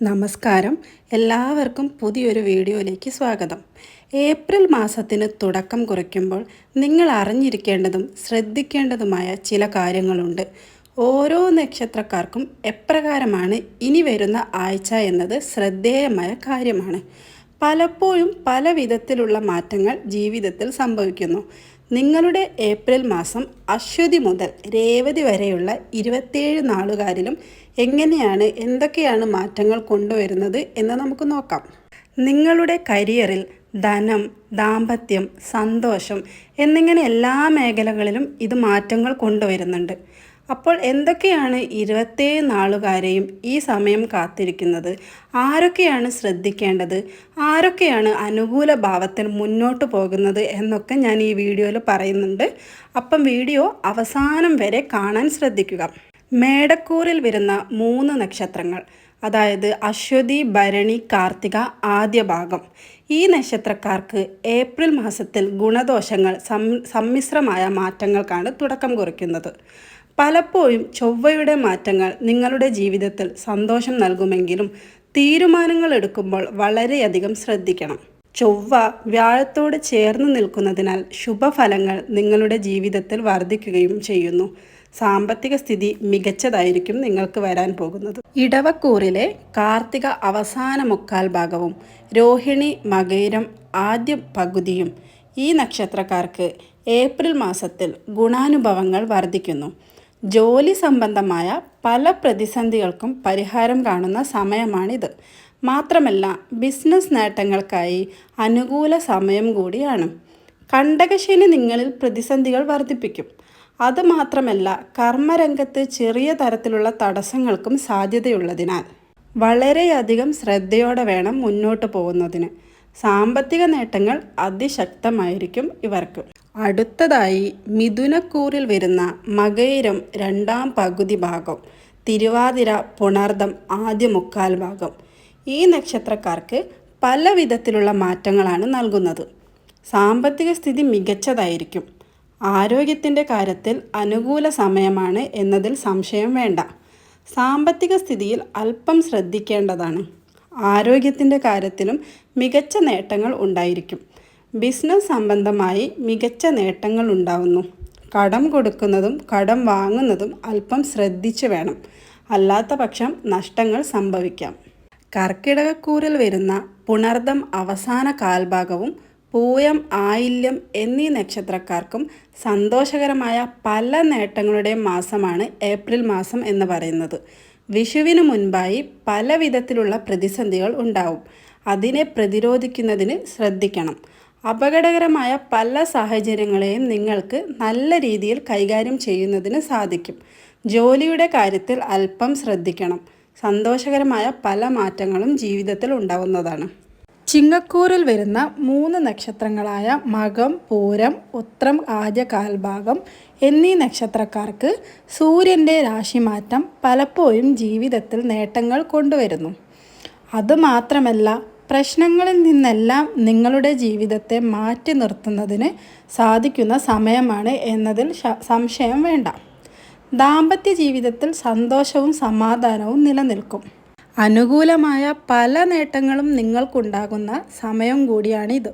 നമസ്കാരം. എല്ലാവർക്കും പുതിയൊരു വീഡിയോയിലേക്ക് സ്വാഗതം. ഏപ്രിൽ മാസത്തിന് തുടക്കം കുറിക്കുമ്പോൾ നിങ്ങൾ അറിഞ്ഞിരിക്കേണ്ടതും ശ്രദ്ധിക്കേണ്ടതുമായ ചില കാര്യങ്ങളുണ്ട്. ഓരോ നക്ഷത്രക്കാർക്കും എപ്രകാരമാണ് ഇനി വരുന്ന ആഴ്ച എന്നത് ശ്രദ്ധേയമായ കാര്യമാണ്. പലപ്പോഴും പല വിധത്തിലുള്ള മാറ്റങ്ങൾ ജീവിതത്തിൽ സംഭവിക്കുന്നു. നിങ്ങളുടെ ഏപ്രിൽ മാസം അശ്വതി മുതൽ രേവതി വരെയുള്ള ഇരുപത്തിയേഴ് നാളുകാരിലും എങ്ങനെയാണ് എന്തൊക്കെയാണ് മാറ്റങ്ങൾ കൊണ്ടുവരുന്നത് എന്ന് നമുക്ക് നോക്കാം. നിങ്ങളുടെ കരിയറിൽ ധനം ദാമ്പത്യം സന്തോഷം എന്നിങ്ങനെ എല്ലാ മേഖലകളിലും ഇത് മാറ്റങ്ങൾ കൊണ്ടുവരുന്നുണ്ട്. അപ്പോൾ എന്തൊക്കെയാണ് ഇരുപത്തേഴ് നാളുകാരെയും ഈ സമയം കാത്തിരിക്കുന്നത്? ആരൊക്കെയാണ് ശ്രദ്ധിക്കേണ്ടത്? ആരൊക്കെയാണ് അനുകൂല ഭാവത്തിൽ മുന്നോട്ട് പോകുന്നത് എന്നൊക്കെ ഞാൻ ഈ വീഡിയോയിൽ പറയുന്നുണ്ട്. അപ്പം വീഡിയോ അവസാനം വരെ കാണാൻ ശ്രദ്ധിക്കുക. മേടക്കൂറിൽ വരുന്ന മൂന്ന് നക്ഷത്രങ്ങൾ അതായത് അശ്വതി ഭരണി കാർത്തിക ആദ്യ ഭാഗം. ഈ നക്ഷത്രക്കാർക്ക് ഏപ്രിൽ മാസത്തിൽ ഗുണദോഷങ്ങൾ സം സമ്മിശ്രമായ മാറ്റങ്ങൾക്കാണ് തുടക്കം കുറിക്കുന്നത്. പലപ്പോഴും ചൊവ്വയുടെ മാറ്റങ്ങൾ നിങ്ങളുടെ ജീവിതത്തിൽ സന്തോഷം നൽകുമെങ്കിലും തീരുമാനങ്ങൾ എടുക്കുമ്പോൾ വളരെയധികം ശ്രദ്ധിക്കണം. ചൊവ്വ വ്യാഴത്തോട് ചേർന്ന് നിൽക്കുന്നതിനാൽ ശുഭഫലങ്ങൾ നിങ്ങളുടെ ജീവിതത്തിൽ വർദ്ധിക്കുകയും ചെയ്യുന്നു. സാമ്പത്തിക സ്ഥിതി മികച്ചതായിരിക്കും നിങ്ങൾക്ക് വരാൻ പോകുന്നത്. ഇടവക്കൂറിലെ കാർത്തിക അവസാന മുക്കാൽ ഭാഗവും രോഹിണി മകേരം ആദ്യ പകുതിയും ഈ നക്ഷത്രക്കാർക്ക് ഏപ്രിൽ മാസത്തിൽ ഗുണാനുഭവങ്ങൾ വർദ്ധിക്കുന്നു. ജോലി സംബന്ധമായ പല പ്രതിസന്ധികൾക്കും പരിഹാരം കാണുന്ന സമയമാണിത്. മാത്രമല്ല ബിസിനസ് നേട്ടങ്ങൾക്കായി അനുകൂല സമയം കൂടിയാണ്. കണ്ടകശനി നിങ്ങളിൽ പ്രതിസന്ധികൾ വർദ്ധിപ്പിക്കും. അതുമാത്രമല്ല കർമ്മരംഗത്ത് ചെറിയ തരത്തിലുള്ള തടസ്സങ്ങൾക്കും സാധ്യതയുള്ളതിനാൽ. വളരെയധികം ശ്രദ്ധയോടെ വേണം മുന്നോട്ട് പോകുന്നതിന്. സാമ്പത്തിക നേട്ടങ്ങൾ അതിശക്തമായിരിക്കും ഇവർക്ക്. അടുത്തതായി മിഥുനക്കൂറിൽ വരുന്ന മകയിരം രണ്ടാം പകുതി ഭാഗം തിരുവാതിര പുണർദം ആദ്യ മുക്കാൽ ഭാഗം. ഈ നക്ഷത്രക്കാർക്ക് പല വിധത്തിലുള്ള മാറ്റങ്ങളാണ് നൽകുന്നത്. സാമ്പത്തിക സ്ഥിതി മികച്ചതായിരിക്കും. ആരോഗ്യത്തിന്റെ കാര്യത്തിൽ അനുകൂല സമയമാണ് എന്നതിൽ സംശയം വേണ്ട. സാമ്പത്തിക സ്ഥിതിയിൽ അല്പം ശ്രദ്ധിക്കേണ്ടതാണ്. ആരോഗ്യത്തിന്റെ കാര്യത്തിലും മികച്ച നേട്ടങ്ങൾ ഉണ്ടായിരിക്കും. ബിസിനസ് സംബന്ധമായി മികച്ച നേട്ടങ്ങൾ ഉണ്ടാവുന്നു കടം കൊടുക്കുന്നതും കടം വാങ്ങുന്നതും അല്പം ശ്രദ്ധിച്ചു വേണം. അല്ലാത്ത പക്ഷം നഷ്ടങ്ങൾ സംഭവിക്കാം. കർക്കിടകക്കൂറിൽ വരുന്ന പുണർദം അവസാന കാൽഭാഗവും പൂയം ആയില്യം എന്നീ നക്ഷത്രക്കാർക്കും സന്തോഷകരമായ പല നേട്ടങ്ങളുടെയും മാസമാണ് ഏപ്രിൽ മാസം എന്ന് പറയുന്നത്. വിഷുവിന് മുൻപായി പല വിധത്തിലുള്ള പ്രതിസന്ധികൾ ഉണ്ടാവും. അതിനെ പ്രതിരോധിക്കുന്നതിന് ശ്രദ്ധിക്കണം. അപകടകരമായ പല സാഹചര്യങ്ങളെയും നിങ്ങൾക്ക് നല്ല രീതിയിൽ കൈകാര്യം ചെയ്യുന്നതിന് സാധിക്കും. ജോലിയുടെ കാര്യത്തിൽ അല്പം ശ്രദ്ധിക്കണം. സന്തോഷകരമായ പല മാറ്റങ്ങളും ജീവിതത്തിൽ ഉണ്ടാവുന്നതാണ്. ചിങ്ങക്കൂറിൽ വരുന്ന മൂന്ന് നക്ഷത്രങ്ങളായ മകം പൂരം ഉത്രം ആദ്യ കാൽഭാഗം എന്നീ നക്ഷത്രക്കാർക്ക് സൂര്യന്റെ രാശിമാറ്റം പലപ്പോഴും ജീവിതത്തിൽ നേട്ടങ്ങൾ കൊണ്ടുവരുന്നു. അതുമാത്രമല്ല പ്രശ്നങ്ങളിൽ നിന്നെല്ലാം നിങ്ങളുടെ ജീവിതത്തെ മാറ്റി നിർത്തുന്നതിന് സാധിക്കുന്ന സമയമാണ് എന്നതിൽ സംശയം വേണ്ട. ദാമ്പത്യ ജീവിതത്തിൽ സന്തോഷവും സമാധാനവും നിലനിൽക്കും. അനുകൂലമായ പല നേട്ടങ്ങളും നിങ്ങൾക്കുണ്ടാകുന്ന സമയം കൂടിയാണിത്.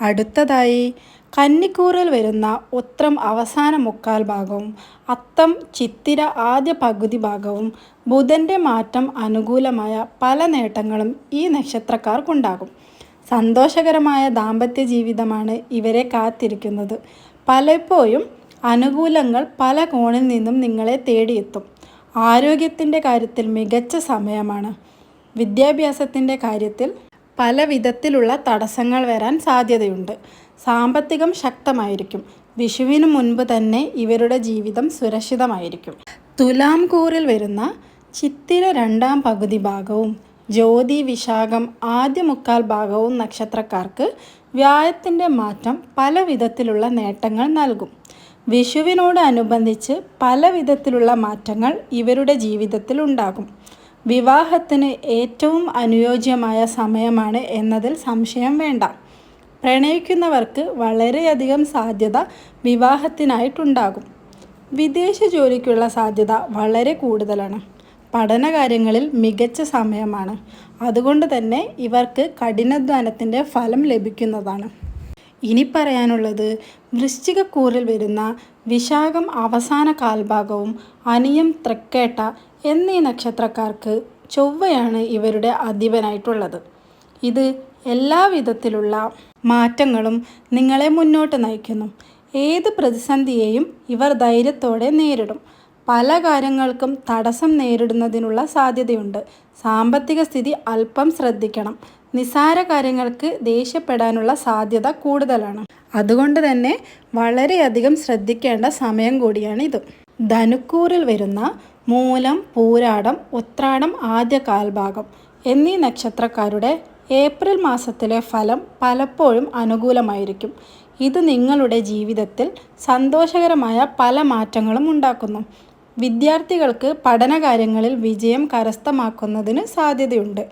അടുത്തതായി കന്നിക്കൂറിൽ വരുന്ന ഉത്രം അവസാന മുക്കാൽ ഭാഗവും അത്തം ചിത്തിര ആദ്യ പകുതി ഭാഗവും ബുധന്റെ മാറ്റം അനുകൂലമായ പല നേട്ടങ്ങളും ഈ നക്ഷത്രക്കാർക്കുണ്ടാകും. സന്തോഷകരമായ ദാമ്പത്യ ജീവിതമാണ് ഇവരെ കാത്തിരിക്കുന്നത്. പലപ്പോഴും അനുകൂലങ്ങൾ പല കോണിൽ നിന്നും നിങ്ങളെ തേടിയെത്തും. ആരോഗ്യത്തിന്റെ കാര്യത്തിൽ മികച്ച സമയമാണ്. വിദ്യാഭ്യാസത്തിന്റെ കാര്യത്തിൽ പല വിധത്തിലുള്ള തടസ്സങ്ങൾ വരാൻ സാധ്യതയുണ്ട്. സാമ്പത്തികം ശക്തമായിരിക്കും. വിഷുവിന് മുൻപ് തന്നെ ഇവരുടെ ജീവിതം സുരക്ഷിതമായിരിക്കും. തുലാംകൂറിൽ വരുന്ന ചിത്തിര രണ്ടാം പകുതി ഭാഗവും ജ്യോതി വിശാഖം ആദ്യ മുക്കാൽ ഭാഗവും നക്ഷത്രക്കാർക്ക് വ്യായത്തിന്റെ മാറ്റം പല വിധത്തിലുള്ള നേട്ടങ്ങൾ നൽകും. വിഷുവിനോടനുബന്ധിച്ച് പല വിധത്തിലുള്ള മാറ്റങ്ങൾ ഇവരുടെ ജീവിതത്തിൽ ഉണ്ടാകും. വിവാഹത്തിന് ഏറ്റവും അനുയോജ്യമായ സമയമാണ് എന്നതിൽ സംശയം വേണ്ട. പ്രണയിക്കുന്നവർക്ക് വളരെയധികം സാധ്യത വിവാഹത്തിനായിട്ടുണ്ടാകും. വിദേശ ജോലിക്കുള്ള സാധ്യത വളരെ കൂടുതലാണ്. പഠനകാര്യങ്ങളിൽ മികച്ച സമയമാണ്. അതുകൊണ്ട് തന്നെ ഇവർക്ക് കഠിനാധ്വാനത്തിന്റെ ഫലം ലഭിക്കുന്നതാണ്. ഇനി പറയാനുള്ളത് വൃശ്ചികക്കൂറിൽ വരുന്ന വിശാഖം അവസാന കാൽഭാഗവും അനിയം തൃക്കേട്ട എന്നീ നക്ഷത്രക്കാർക്ക് ചൊവ്വയാണ് ഇവരുടെ അധിപനായിട്ടുള്ളത്. ഇത് എല്ലാ വിധത്തിലുള്ള മാറ്റങ്ങളും നിങ്ങളെ മുന്നോട്ട് നയിക്കുന്നു. ഏത് പ്രതിസന്ധിയെയും ഇവർ ധൈര്യത്തോടെ നേരിടും. പല കാര്യങ്ങൾക്കും തടസ്സം നേരിടുന്നതിനുള്ള സാധ്യതയുണ്ട്. സാമ്പത്തിക സ്ഥിതി അല്പം ശ്രദ്ധിക്കണം. നിസാര കാര്യങ്ങൾക്ക് ദേഷ്യപ്പെടാനുള്ള സാധ്യത കൂടുതലാണ്. അതുകൊണ്ട് തന്നെ വളരെയധികം ശ്രദ്ധിക്കേണ്ട സമയം കൂടിയാണ് ഇത് ധനുക്കൂറിൽ വരുന്ന മൂലം പൂരാടം ഉത്രാടം ആദ്യ കാൽഭാഗം എന്നീ നക്ഷത്രക്കാരുടെ ഏപ്രിൽ മാസത്തിലെ ഫലം പലപ്പോഴും അനുകൂലമായിരിക്കും. ഇത് നിങ്ങളുടെ ജീവിതത്തിൽ സന്തോഷകരമായ പല മാറ്റങ്ങളും ഉണ്ടാക്കുന്നു. വിദ്യാർത്ഥികൾക്ക് പഠനകാര്യങ്ങളിൽ വിജയം കരസ്ഥമാക്കുന്നതിന് സാധ്യതയുണ്ട്.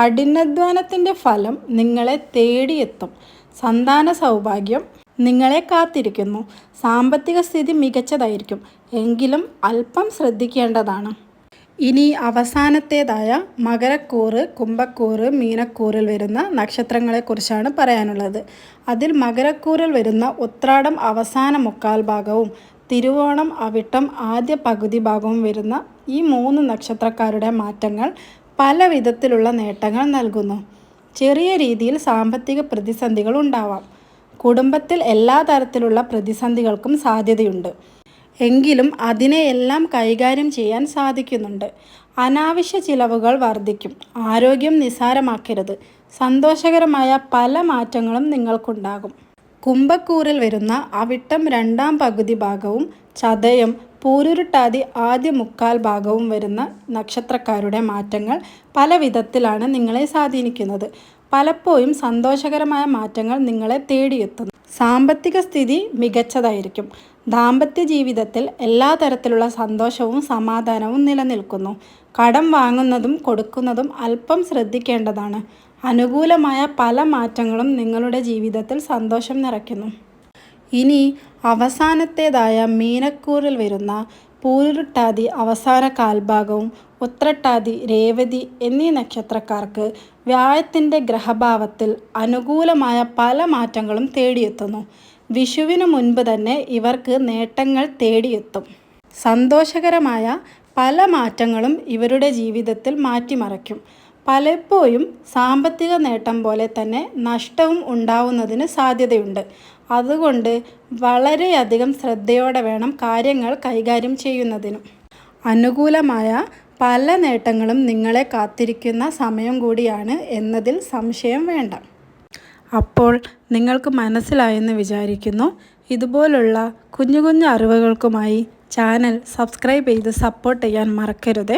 കഠിനാധ്വാനത്തിന്റെ ഫലം നിങ്ങളെ തേടിയെത്തും. സന്താന സൗഭാഗ്യം നിങ്ങളെ കാത്തിരിക്കുന്നു. സാമ്പത്തിക സ്ഥിതി മികച്ചതായിരിക്കും. എങ്കിലും അല്പം ശ്രദ്ധിക്കേണ്ടതാണ്. ഇനി അവസാനത്തേതായ മകരക്കൂറ് കുംഭക്കൂറ് മീനക്കൂറിൽ വരുന്ന നക്ഷത്രങ്ങളെക്കുറിച്ചാണ് പറയാനുള്ളത്. അതിൽ മകരക്കൂറിൽ വരുന്ന ഉത്രാടം അവസാന മുക്കാൽ ഭാഗവും തിരുവോണം അവിട്ടം ആദ്യ പകുതി ഭാഗവും വരുന്ന ഈ മൂന്ന് നക്ഷത്രക്കാരുടെ മാറ്റങ്ങൾ പല വിധത്തിലുള്ള നേട്ടങ്ങൾ നൽകുന്നു. ചെറിയ രീതിയിൽ സാമ്പത്തിക പ്രതിസന്ധികൾ ഉണ്ടാവാം. കുടുംബത്തിൽ എല്ലാ തരത്തിലുള്ള പ്രതിസന്ധികൾക്കും സാധ്യതയുണ്ട്. എങ്കിലും അതിനെയെല്ലാം കൈകാര്യം ചെയ്യാൻ സാധിക്കുന്നുണ്ട്. അനാവശ്യ ചിലവുകൾ വർദ്ധിക്കും. ആരോഗ്യം നിസ്സാരമാക്കരുത്. സന്തോഷകരമായ പല മാറ്റങ്ങളും നിങ്ങൾക്കുണ്ടാകും. കുംഭക്കൂറിൽ വരുന്ന അവിട്ടം രണ്ടാം പകുതി ഭാഗവും ചതയം പൂരുരുട്ടാതി ആദ്യ മുക്കാൽ ഭാഗവും വരുന്ന നക്ഷത്രക്കാരുടെ മാറ്റങ്ങൾ പല വിധത്തിലാണ് നിങ്ങളെ സ്വാധീനിക്കുന്നത്. പലപ്പോഴും സന്തോഷകരമായ മാറ്റങ്ങൾ നിങ്ങളെ തേടിയെത്തുന്നു. സാമ്പത്തിക സ്ഥിതി മികച്ചതായിരിക്കും. ദാമ്പത്യ ജീവിതത്തിൽ എല്ലാ തരത്തിലുള്ള സന്തോഷവും സമാധാനവും നിലനിൽക്കുന്നു. കടം വാങ്ങുന്നതും കൊടുക്കുന്നതും അല്പം ശ്രദ്ധിക്കേണ്ടതാണ്. അനുകൂലമായ പല മാറ്റങ്ങളും നിങ്ങളുടെ ജീവിതത്തിൽ സന്തോഷം നിറയ്ക്കുന്നു. ഇനി അവസാനത്തേതായ മീനക്കൂറിൽ വരുന്ന പൂരുട്ടാതി അവസാന കാൽഭാഗവും ഉത്രട്ടാതി രേവതി എന്നീ നക്ഷത്രക്കാർക്ക് വ്യാഴത്തിന്റെ ഗ്രഹഭാവത്തിൽ അനുകൂലമായ പല മാറ്റങ്ങളും തേടിയെത്തുന്നു. വിഷുവിന് മുൻപ് തന്നെ ഇവർക്ക് നേട്ടങ്ങൾ തേടിയെത്തും. സന്തോഷകരമായ പല മാറ്റങ്ങളും ഇവരുടെ ജീവിതത്തിൽ മാറ്റിമറിക്കും. പലപ്പോഴും സാമ്പത്തിക നേട്ടം പോലെ തന്നെ നഷ്ടവും ഉണ്ടാവുന്നതിന് സാധ്യതയുണ്ട്. അതുകൊണ്ട് വളരെയധികം ശ്രദ്ധയോടെ വേണം കാര്യങ്ങൾ കൈകാര്യം ചെയ്യുന്നതിനും. അനുകൂലമായ പല നേട്ടങ്ങളും നിങ്ങളെ കാത്തിരിക്കുന്ന സമയം കൂടിയാണ് എന്നതിൽ സംശയം വേണ്ട. അപ്പോൾ നിങ്ങൾക്ക് മനസ്സിലായെന്ന് വിചാരിക്കുന്നു. ഇതുപോലുള്ള കുഞ്ഞു കുഞ്ഞു അറിവുകൾക്കുമായി ചാനൽ സബ്സ്ക്രൈബ് ചെയ്ത് സപ്പോർട്ട് ചെയ്യാൻ മറക്കരുത്.